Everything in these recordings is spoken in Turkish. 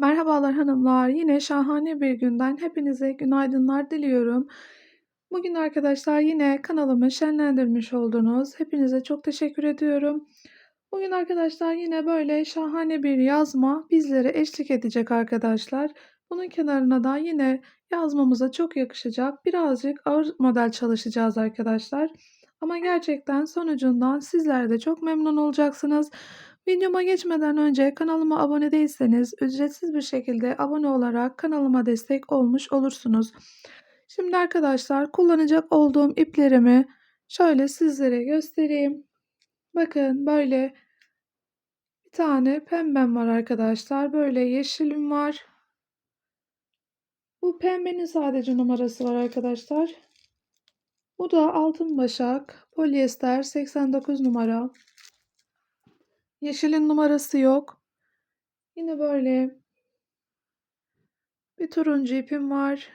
Merhabalar hanımlar. Yine şahane bir günden hepinize günaydınlar diliyorum. Bugün arkadaşlar yine kanalımı şenlendirmiş oldunuz. Hepinize çok teşekkür ediyorum. Bugün arkadaşlar yine böyle şahane bir yazma bizlere eşlik edecek arkadaşlar. Bunun kenarına da yine yazmamıza çok yakışacak birazcık ağır model çalışacağız arkadaşlar. Ama gerçekten sonucundan sizler de çok memnun olacaksınız. Videoma geçmeden önce kanalıma abone değilseniz ücretsiz bir şekilde abone olarak kanalıma destek olmuş olursunuz. Şimdi arkadaşlar kullanacak olduğum iplerimi şöyle sizlere göstereyim. Bakın böyle bir tane pembem var arkadaşlar. Böyle yeşilim var. Bu pembenin sadece numarası var arkadaşlar. Bu da altın başak polyester 89 numara. Yeşilin numarası yok. Yine böyle bir turuncu ipim var.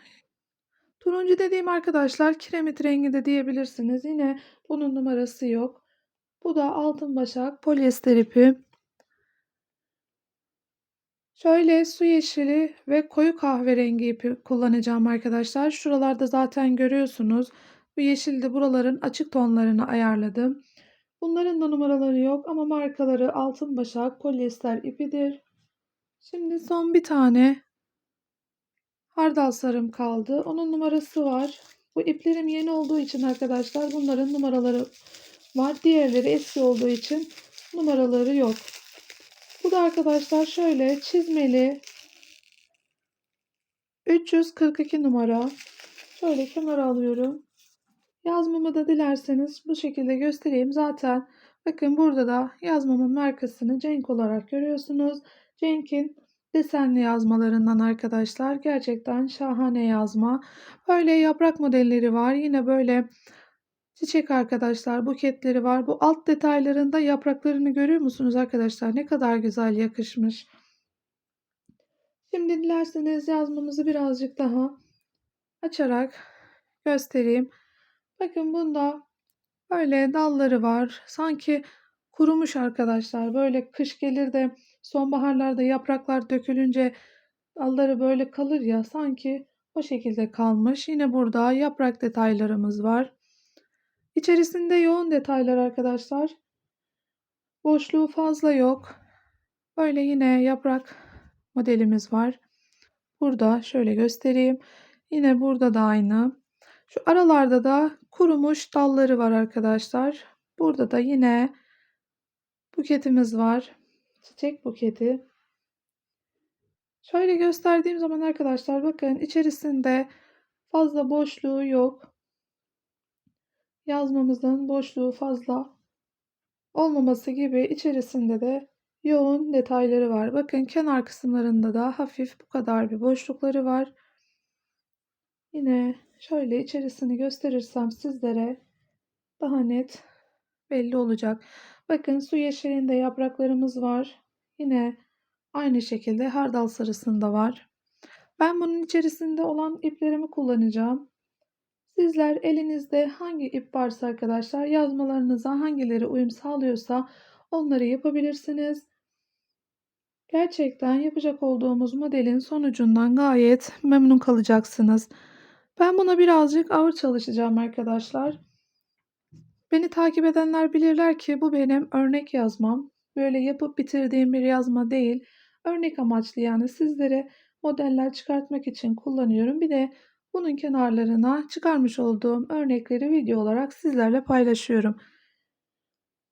Turuncu dediğim arkadaşlar kiremit rengi de diyebilirsiniz. Yine bunun numarası yok. Bu da altın başak polyester ipi. Şöyle su yeşili ve koyu kahverengi ipi kullanacağım arkadaşlar. Şuralarda zaten görüyorsunuz. Bu yeşil de buraların açık tonlarını ayarladım. Bunların da numaraları yok ama markaları altın başak polyester ipidir. Şimdi son bir tane hardal sarım kaldı. Onun numarası var. Bu iplerim yeni olduğu için arkadaşlar bunların numaraları var. Diğerleri eski olduğu için numaraları yok. Bu da arkadaşlar şöyle çizmeli 342 numara. Şöyle kenara alıyorum. Yazmamı da dilerseniz bu şekilde göstereyim. Zaten bakın burada da yazmamın markasını Cenk olarak görüyorsunuz. Cenk'in desenli yazmalarından arkadaşlar. Gerçekten şahane yazma. Böyle yaprak modelleri var. Yine böyle çiçek arkadaşlar buketleri var. Bu alt detaylarında yapraklarını görüyor musunuz arkadaşlar? Ne kadar güzel yakışmış. Şimdi dilerseniz yazmamızı birazcık daha açarak göstereyim. Bakın bunda böyle dalları var. Sanki kurumuş arkadaşlar. Böyle kış gelir de sonbaharlarda yapraklar dökülünce dalları böyle kalır ya sanki o şekilde kalmış. Yine burada yaprak detaylarımız var. İçerisinde yoğun detaylar arkadaşlar. Boşluğu fazla yok. Böyle yine yaprak modelimiz var. Burada şöyle göstereyim. Yine burada da aynı. Şu aralarda da kurumuş dalları var arkadaşlar. Burada da yine buketimiz var. Çiçek buketi. Şöyle gösterdiğim zaman arkadaşlar bakın içerisinde fazla boşluğu yok. Yazmamızın boşluğu fazla olmaması gibi içerisinde de yoğun detayları var. Bakın kenar kısımlarında da hafif bu kadar bir boşlukları var. Yine şöyle içerisini gösterirsem sizlere daha net belli olacak. Bakın su yeşilinde yapraklarımız var. Yine aynı şekilde hardal sarısında var. Ben bunun içerisinde olan iplerimi kullanacağım. Sizler elinizde hangi ip varsa arkadaşlar yazmalarınıza hangileri uyum sağlıyorsa onları yapabilirsiniz. Gerçekten yapacak olduğumuz modelin sonucundan gayet memnun kalacaksınız. Ben buna birazcık ağır çalışacağım arkadaşlar. Beni takip edenler bilirler ki bu benim örnek yazmam. Böyle yapıp bitirdiğim bir yazma değil. Örnek amaçlı yani sizlere modeller çıkartmak için kullanıyorum. Bir de bunun kenarlarına çıkarmış olduğum örnekleri video olarak sizlerle paylaşıyorum.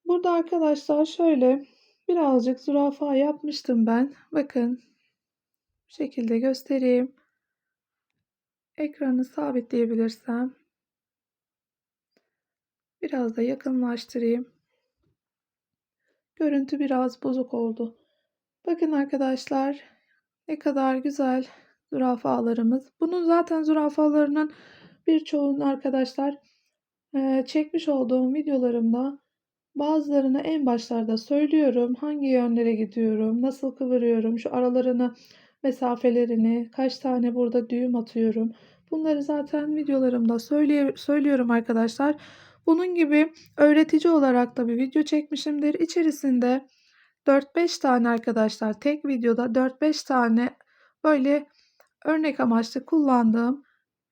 Burada arkadaşlar şöyle birazcık zürafa yapmıştım ben. Bakın bu şekilde göstereyim. Ekranı sabitleyebilirsem biraz da yakınlaştırayım. Görüntü biraz bozuk oldu. Bakın arkadaşlar ne kadar güzel zürafalarımız. Bunun zaten zürafalarının birçoğunu arkadaşlar çekmiş olduğum videolarımda bazılarını en başlarda söylüyorum. Hangi yönlere gidiyorum, nasıl kıvırıyorum, şu aralarını mesafelerini, kaç tane burada düğüm atıyorum. Bunları zaten videolarımda söyleye, söylüyorum arkadaşlar. Bunun gibi öğretici olarak da bir video çekmişimdir. İçerisinde 4-5 tane arkadaşlar tek videoda 4-5 tane böyle örnek amaçlı kullandığım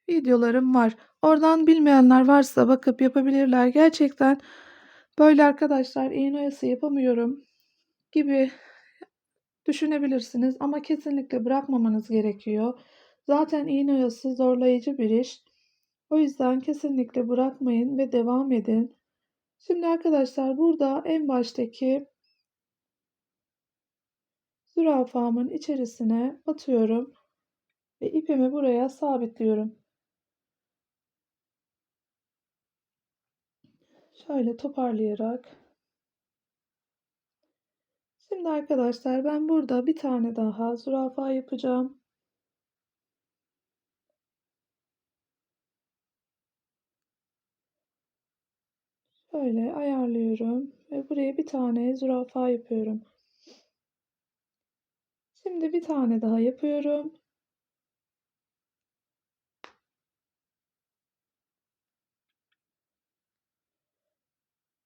videolarım var. Oradan bilmeyenler varsa bakıp yapabilirler. Gerçekten böyle arkadaşlar iğne oyası yapamıyorum gibi düşünebilirsiniz ama kesinlikle bırakmamanız gerekiyor. Zaten iğne oyası zorlayıcı bir iş. O yüzden kesinlikle bırakmayın ve devam edin. Şimdi arkadaşlar burada en baştaki zürafamın içerisine batıyorum ve ipimi buraya sabitliyorum. Şöyle toparlayarak. Şimdi arkadaşlar ben burada bir tane daha zürafa yapacağım. Şöyle ayarlıyorum ve buraya bir tane zürafa yapıyorum. Şimdi bir tane daha yapıyorum.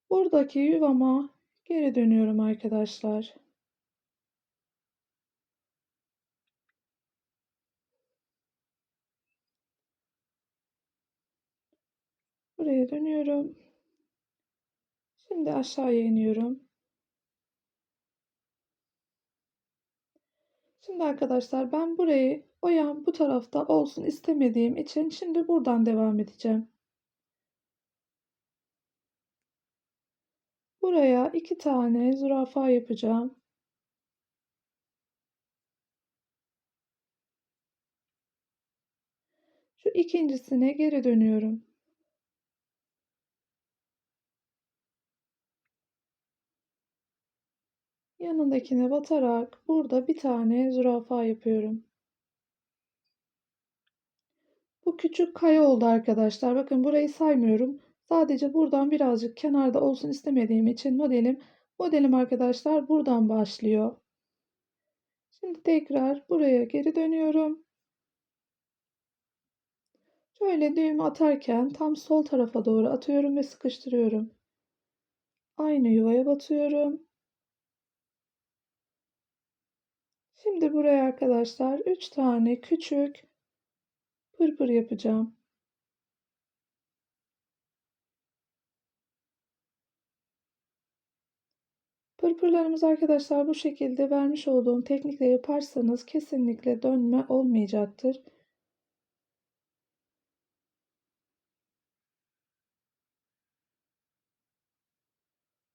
Buradaki yuvama geri dönüyorum arkadaşlar. Buraya dönüyorum. Şimdi aşağıya iniyorum. Şimdi arkadaşlar ben burayı o bu tarafta olsun istemediğim için şimdi buradan devam edeceğim. Buraya iki tane zürafa yapacağım. Şu ikincisine geri dönüyorum. Yanındakine batarak burada bir tane zürafa yapıyorum. Bu küçük kaya oldu arkadaşlar. Bakın burayı saymıyorum. Sadece buradan birazcık kenarda olsun istemediğim için modelim modelim arkadaşlar buradan başlıyor. Şimdi tekrar buraya geri dönüyorum. Şöyle düğümü atarken tam sol tarafa doğru atıyorum ve sıkıştırıyorum. Aynı yuvaya batıyorum. Şimdi buraya arkadaşlar 3 tane küçük pırpır yapacağım. Pırpırlarımız arkadaşlar bu şekilde vermiş olduğum teknikle yaparsanız kesinlikle dönme olmayacaktır.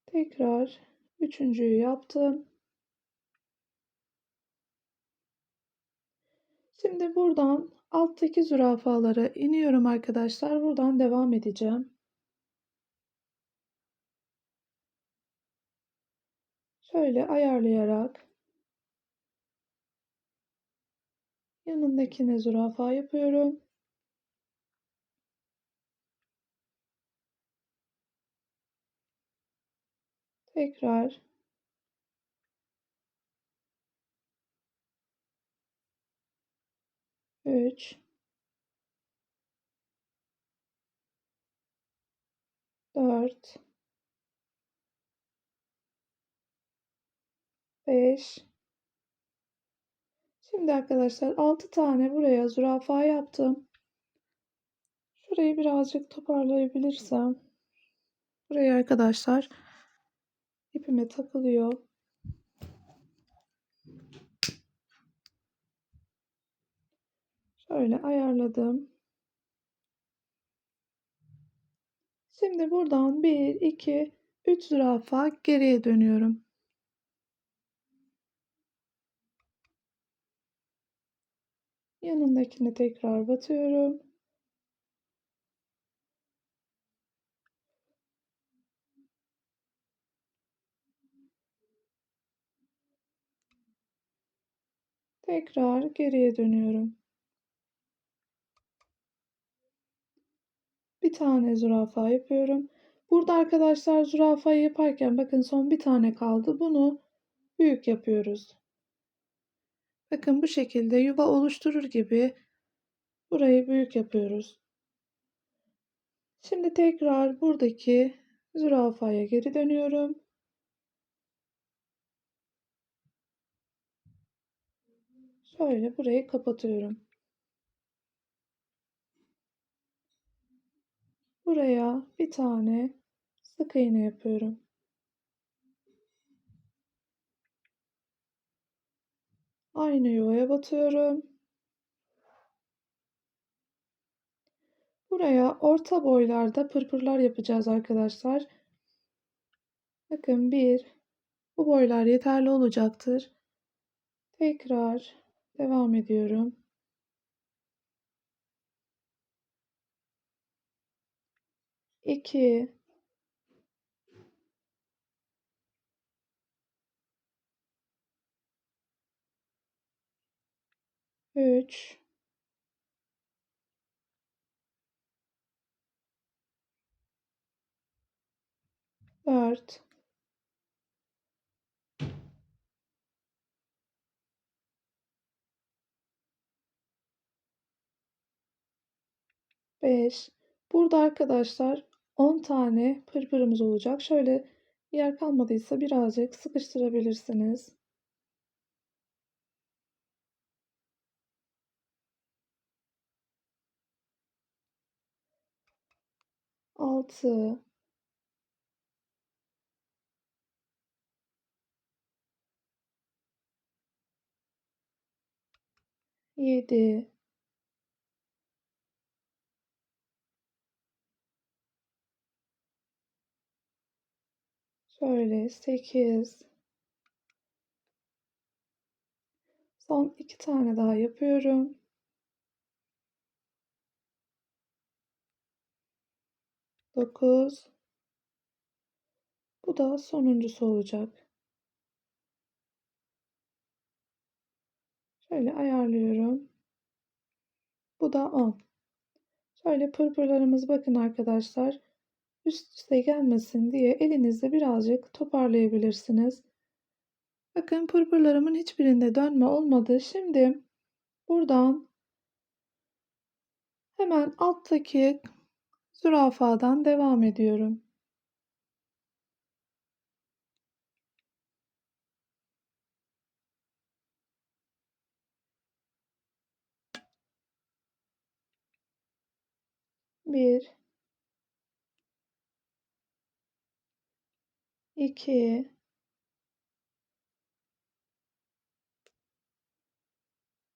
Tekrar üçüncüyü yaptım. Şimdi buradan alttaki zürafalara iniyorum arkadaşlar. Buradan devam edeceğim. Şöyle ayarlayarak yanındakine zürafa yapıyorum. Tekrar üç dört 5 Şimdi arkadaşlar 6 tane buraya zürafa yaptım. Şurayı birazcık toparlayabilirsem. Buraya arkadaşlar ipime takılıyor. Şöyle ayarladım. Şimdi buradan 1, 2, 3 zürafa geriye dönüyorum. Yanındakini tekrar batıyorum. Tekrar geriye dönüyorum. Bir tane zürafa yapıyorum. Burada arkadaşlar zürafayı yaparken bakın son bir tane kaldı. Bunu büyük yapıyoruz. Bakın bu şekilde yuva oluşturur gibi burayı büyük yapıyoruz. Şimdi tekrar buradaki zürafaya geri Şöyle burayı kapatıyorum. Buraya bir tane sık iğne yapıyorum. Aynı yuvaya batıyorum. Buraya orta boylarda pırpırlar yapacağız arkadaşlar. Bakın bir, bu boylar yeterli olacaktır. Tekrar devam ediyorum. İki, üç, dört, beş. Burada arkadaşlar 10 tane pırpırımız olacak. Şöyle yer kalmadıysa birazcık sıkıştırabilirsiniz. Altı, yedi, şöyle sekiz, son iki tane daha yapıyorum. Dokuz, bu da sonuncusu olacak. Şöyle ayarlıyorum. Bu da 10. Şöyle pırpırlarımız bakın arkadaşlar. Üst üste gelmesin diye elinizle birazcık toparlayabilirsiniz. Bakın pırpırlarımın hiçbirinde dönme olmadı. Şimdi buradan hemen alttaki zürafadan devam ediyorum. Bir, iki,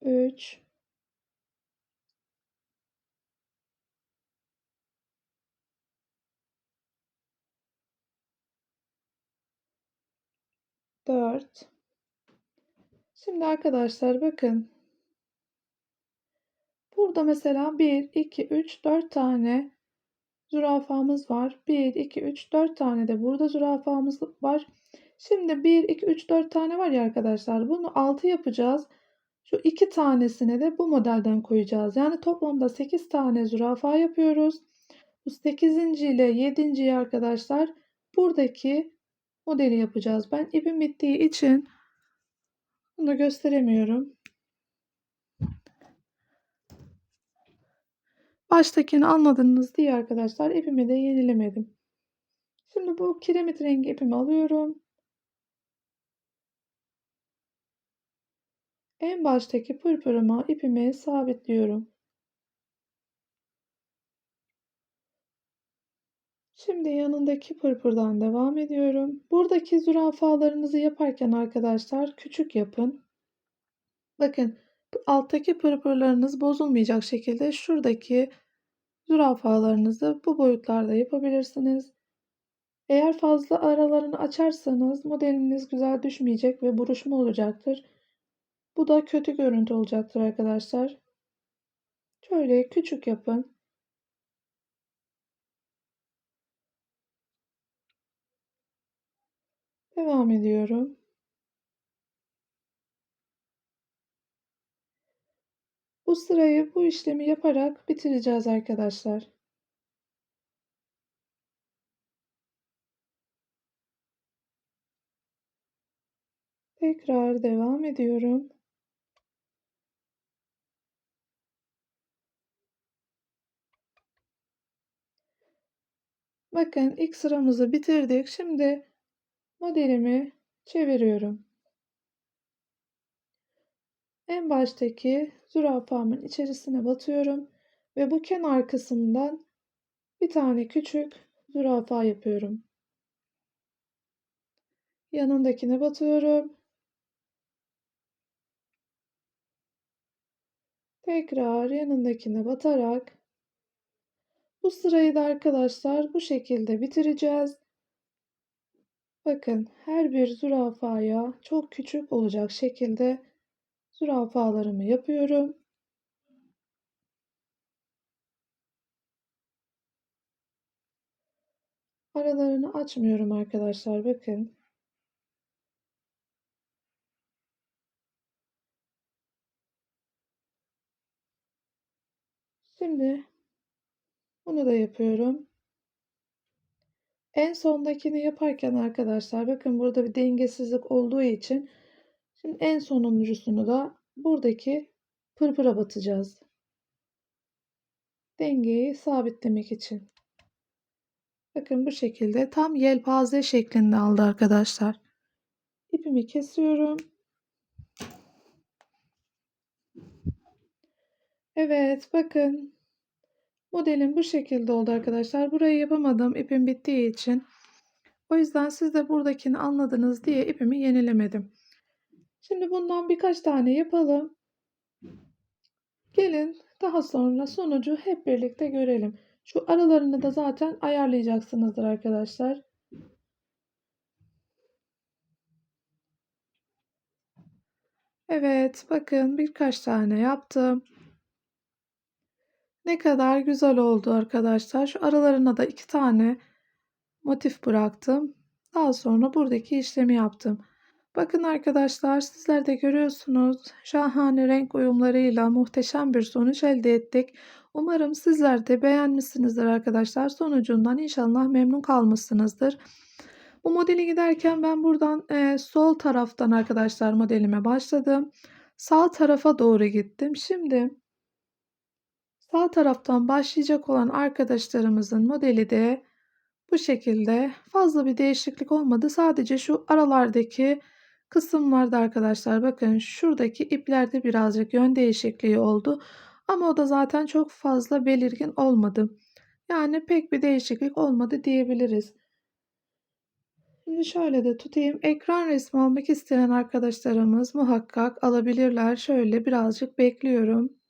üç, dört. Şimdi arkadaşlar bakın. Burada mesela 1, 2, 3, 4 tane zürafamız var. 1, 2, 3, 4 tane de burada zürafamız var. Şimdi 1, 2, 3, 4 tane var ya arkadaşlar. Bunu 6 yapacağız. Şu 2 tanesini de bu modelden koyacağız. Yani toplamda 8 tane zürafa yapıyoruz. Bu 8. ile 7. arkadaşlar buradaki modeli yapacağız. Ben ipim bittiği için bunu gösteremiyorum. Baştakini anladınız diye arkadaşlar ipimi de yenilemedim. Şimdi bu kiremit rengi ipimi alıyorum. En baştaki pırpırıma ipimi sabitliyorum. Şimdi yanındaki pırpırdan devam ediyorum. Buradaki zürafalarınızı yaparken arkadaşlar küçük yapın. Bakın alttaki pırpırlarınız bozulmayacak şekilde şuradaki zürafalarınızı bu boyutlarda yapabilirsiniz. Eğer fazla aralarını açarsanız modeliniz güzel düşmeyecek ve buruşma olacaktır. Bu da kötü görüntü olacaktır arkadaşlar. Şöyle küçük yapın. Devam ediyorum. Bu sırayı bu işlemi yaparak bitireceğiz arkadaşlar. Tekrar devam ediyorum. Bakın ilk sıramızı bitirdik. Şimdi modelimi çeviriyorum. En baştaki zürafamın içerisine batıyorum ve bu kenar kısımdan bir tane küçük zürafa yapıyorum. Yanındakine batıyorum. Tekrar yanındakine batarak bu sırayı da arkadaşlar bu şekilde bitireceğiz. Bakın her bir zürafaya çok küçük olacak şekilde zürafalarımı yapıyorum. Aralarını açmıyorum arkadaşlar bakın. Şimdi bunu da yapıyorum. En sondakini yaparken arkadaşlar bakın burada bir dengesizlik olduğu için şimdi en sonuncusunu da buradaki pırpıra batacağız. Dengeyi sabitlemek için. Bakın bu şekilde tam yelpaze şeklinde aldı arkadaşlar. İpimi kesiyorum. Evet bakın modelim bu şekilde oldu arkadaşlar. Burayı yapamadım ipim bittiği için. O yüzden siz de buradakini anladınız diye ipimi yenilemedim. Şimdi bundan birkaç tane yapalım. Gelin daha sonra sonucu hep birlikte görelim. Şu aralarını da zaten ayarlayacaksınızdır arkadaşlar. Evet bakın birkaç tane yaptım. Ne kadar güzel oldu arkadaşlar. Şu aralarına da iki tane motif bıraktım. Daha sonra buradaki işlemi yaptım. Bakın arkadaşlar sizler de görüyorsunuz. Şahane renk uyumlarıyla muhteşem bir sonuç elde ettik. Umarım sizler de beğenmişsinizdir arkadaşlar. Sonucundan inşallah memnun kalmışsınızdır. Bu modeli giderken ben buradan e, sol taraftan arkadaşlar modelime başladım. Sağ tarafa doğru gittim. Şimdi sağ taraftan başlayacak olan arkadaşlarımızın modeli de bu şekilde fazla bir değişiklik olmadı. Sadece şu aralardaki kısımlarda arkadaşlar bakın şuradaki iplerde birazcık yön değişikliği oldu. Ama o da zaten çok fazla belirgin olmadı. Yani pek bir değişiklik olmadı diyebiliriz. Şimdi şöyle de tutayım. Ekran resmi almak isteyen arkadaşlarımız muhakkak alabilirler. Şöyle birazcık bekliyorum.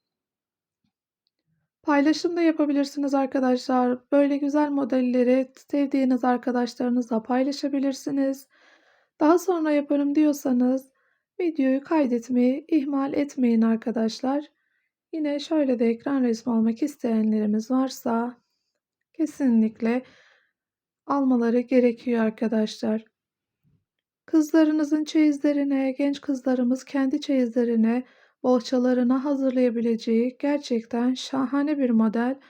Paylaşım da yapabilirsiniz arkadaşlar. Böyle güzel modelleri sevdiğiniz arkadaşlarınızla paylaşabilirsiniz. Daha sonra yaparım diyorsanız videoyu kaydetmeyi ihmal etmeyin arkadaşlar. Yine şöyle de ekran resmi almak isteyenlerimiz varsa kesinlikle almaları gerekiyor arkadaşlar. Kızlarınızın çeyizlerine, genç kızlarımız kendi çeyizlerine, bohçalarına hazırlayabileceği gerçekten şahane bir model.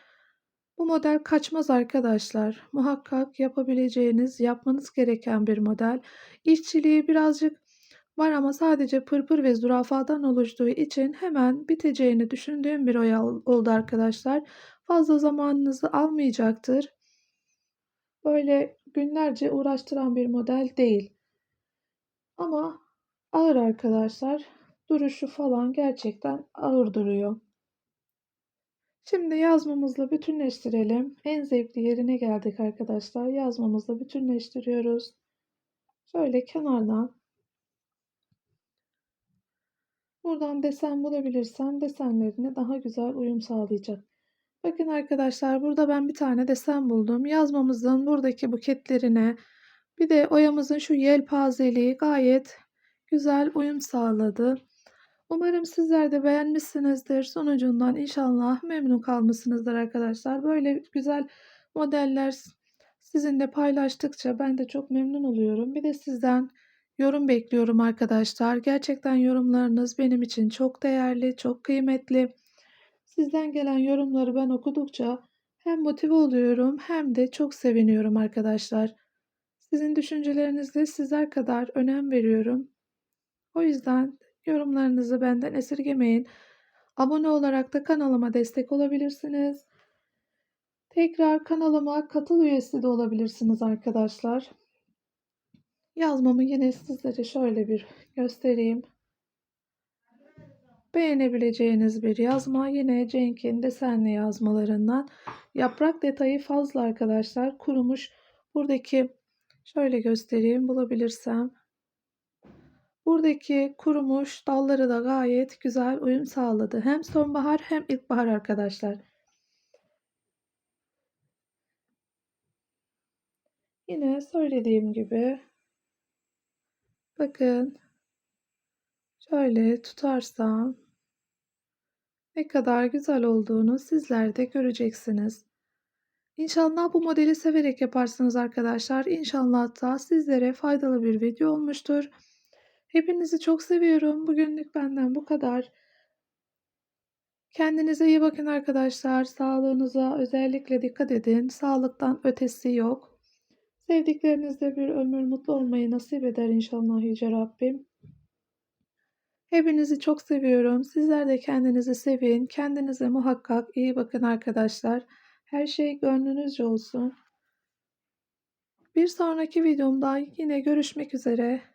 Bu model kaçmaz arkadaşlar. Muhakkak yapabileceğiniz, yapmanız gereken bir model. İşçiliği birazcık var ama sadece pırpır ve zürafadan oluştuğu için hemen biteceğini düşündüğüm bir oya oldu arkadaşlar. Fazla zamanınızı almayacaktır. Böyle günlerce uğraştıran bir model değil. Ama ağır arkadaşlar. Duruşu falan gerçekten ağır duruyor. Şimdi yazmamızla bütünleştirelim. En zevkli yerine geldik arkadaşlar. Yazmamızla bütünleştiriyoruz. Şöyle kenardan buradan desen bulabilirsem desenlerine daha güzel uyum sağlayacak. Bakın arkadaşlar burada ben bir tane desen buldum. Yazmamızın buradaki buketlerine bir de oyamızın şu yelpazeliği gayet güzel uyum sağladı. Umarım sizler de beğenmişsinizdir. Sonucundan inşallah memnun kalmışsınızdır arkadaşlar. Böyle güzel modeller sizinle paylaştıkça ben de çok memnun oluyorum. Bir de sizden yorum bekliyorum arkadaşlar. Gerçekten yorumlarınız benim için çok değerli, çok kıymetli. Sizden gelen yorumları ben okudukça hem motive oluyorum hem de çok seviniyorum arkadaşlar. Sizin düşüncelerinizde sizler kadar önem veriyorum. O yüzden yorumlarınızı benden esirgemeyin. Abone olarak da kanalıma destek olabilirsiniz. Tekrar kanalıma katıl üyesi de olabilirsiniz arkadaşlar. Yazmamı yine sizlere şöyle bir göstereyim. beğenebileceğiniz bir yazma. Yine Cenk'in desenli yazmalarından. Yaprak detayı fazla arkadaşlar. Kurumuş. Buradaki şöyle göstereyim bulabilirsem. Buradaki kurumuş dalları da gayet güzel uyum sağladı. Hem sonbahar hem ilkbahar arkadaşlar. Yine söylediğim gibi bakın şöyle tutarsam ne kadar güzel olduğunu sizler de göreceksiniz. İnşallah bu modeli severek yaparsınız arkadaşlar. İnşallah da sizlere faydalı bir video olmuştur. Hepinizi çok seviyorum. Bugünlük benden bu kadar. Kendinize iyi bakın arkadaşlar. Sağlığınıza özellikle dikkat edin. Sağlıktan ötesi yok. Sevdiklerinizle bir ömür mutlu olmayı nasip eder inşallah Yüce Rabbim. Hepinizi çok seviyorum. Sizler de kendinizi sevin. Kendinize muhakkak iyi bakın arkadaşlar. Her şey gönlünüzce olsun. Bir sonraki videomda yine görüşmek üzere.